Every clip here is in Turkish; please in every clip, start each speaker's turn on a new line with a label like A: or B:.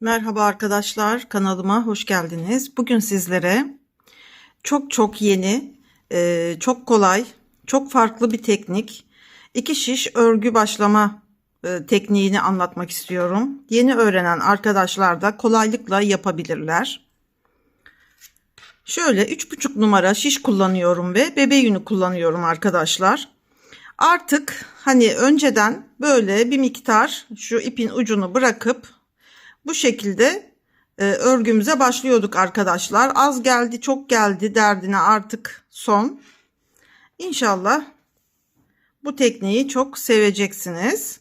A: Merhaba arkadaşlar, kanalıma hoş geldiniz. Bugün sizlere çok çok yeni, e, çok kolay, çok farklı bir teknik, iki şiş örgü başlama e, tekniğini anlatmak istiyorum. Yeni öğrenen arkadaşlar da kolaylıkla yapabilirler. Şöyle 3,5 numara şiş kullanıyorum ve bebe yünü kullanıyorum arkadaşlar. Artık hani önceden böyle bir miktar şu ipin ucunu bırakıp bu şekilde e, örgümüze başlıyorduk arkadaşlar. Az geldi çok geldi derdine artık son. İnşallah bu tekniği çok seveceksiniz.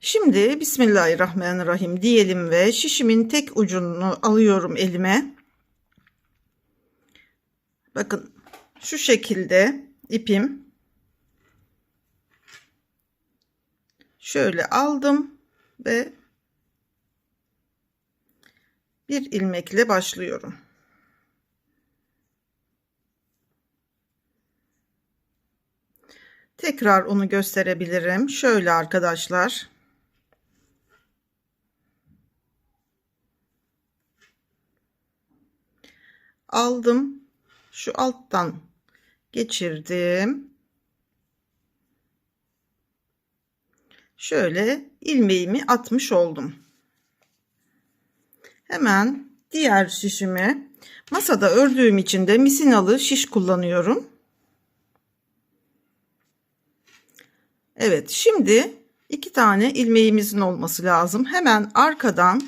A: Şimdi Bismillahirrahmanirrahim diyelim ve şişimin tek ucunu alıyorum elime. Bakın şu şekilde ipim şöyle aldım ve bir ilmekle başlıyorum. Tekrar onu gösterebilirim. Şöyle arkadaşlar. Aldım. Şu alttan geçirdim. Şöyle ilmeğimi atmış oldum. Hemen diğer şişimi masada ördüğüm için de misinalı şiş kullanıyorum. Evet şimdi iki tane ilmeğimizin olması lazım. Hemen arkadan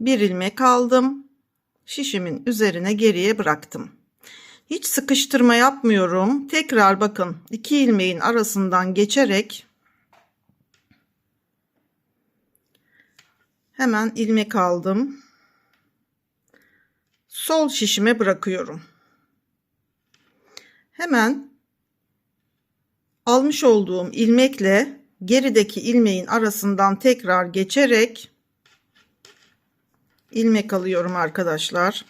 A: bir ilmek aldım. Şişimin üzerine geriye bıraktım. Hiç sıkıştırma yapmıyorum. Tekrar bakın iki ilmeğin arasından geçerek Hemen ilmek aldım. Sol şişime bırakıyorum. Hemen almış olduğum ilmekle gerideki ilmeğin arasından tekrar geçerek ilmek alıyorum arkadaşlar.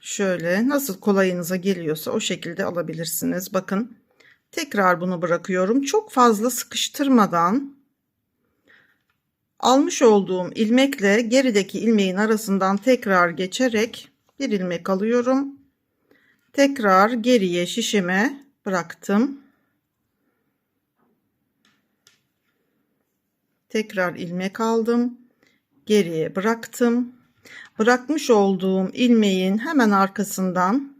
A: Şöyle nasıl kolayınıza geliyorsa o şekilde alabilirsiniz. Bakın tekrar bunu bırakıyorum. Çok fazla sıkıştırmadan almış olduğum ilmekle gerideki ilmeğin arasından tekrar geçerek bir ilmek alıyorum. Tekrar geriye şişime bıraktım. Tekrar ilmek aldım. Geriye bıraktım. Bırakmış olduğum ilmeğin hemen arkasından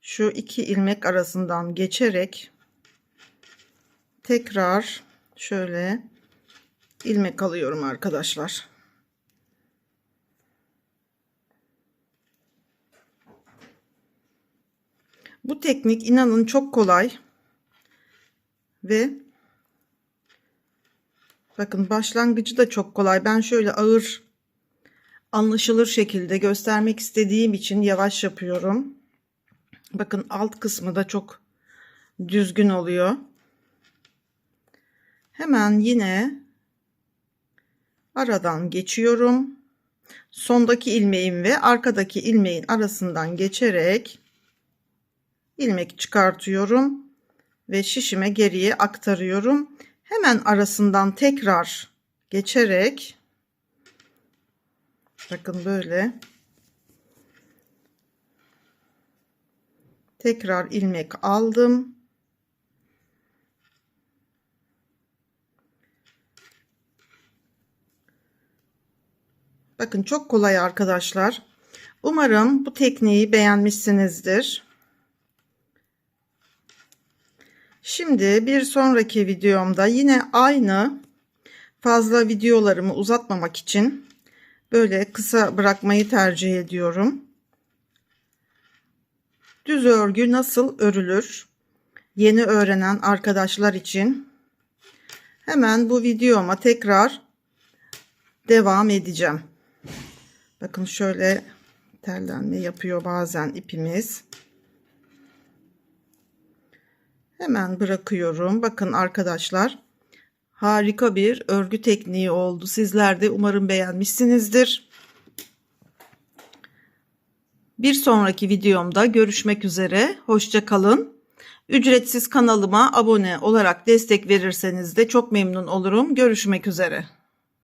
A: şu iki ilmek arasından geçerek tekrar şöyle ilmek alıyorum arkadaşlar. Bu teknik inanın çok kolay ve bakın başlangıcı da çok kolay. Ben şöyle ağır anlaşılır şekilde göstermek istediğim için yavaş yapıyorum. Bakın alt kısmı da çok düzgün oluyor. Hemen yine aradan geçiyorum. Sondaki ilmeğim ve arkadaki ilmeğin arasından geçerek ilmek çıkartıyorum ve şişime geriye aktarıyorum. Hemen arasından tekrar geçerek bakın böyle tekrar ilmek aldım Bakın çok kolay arkadaşlar. Umarım bu tekniği beğenmişsinizdir. Şimdi bir sonraki videomda yine aynı fazla videolarımı uzatmamak için böyle kısa bırakmayı tercih ediyorum. Düz örgü nasıl örülür? Yeni öğrenen arkadaşlar için hemen bu videoma tekrar devam edeceğim. Bakın şöyle terlenme yapıyor bazen ipimiz. Hemen bırakıyorum. Bakın arkadaşlar harika bir örgü tekniği oldu. Sizler de umarım beğenmişsinizdir. Bir sonraki videomda görüşmek üzere. Hoşça kalın. Ücretsiz kanalıma abone olarak destek verirseniz de çok memnun olurum. Görüşmek üzere.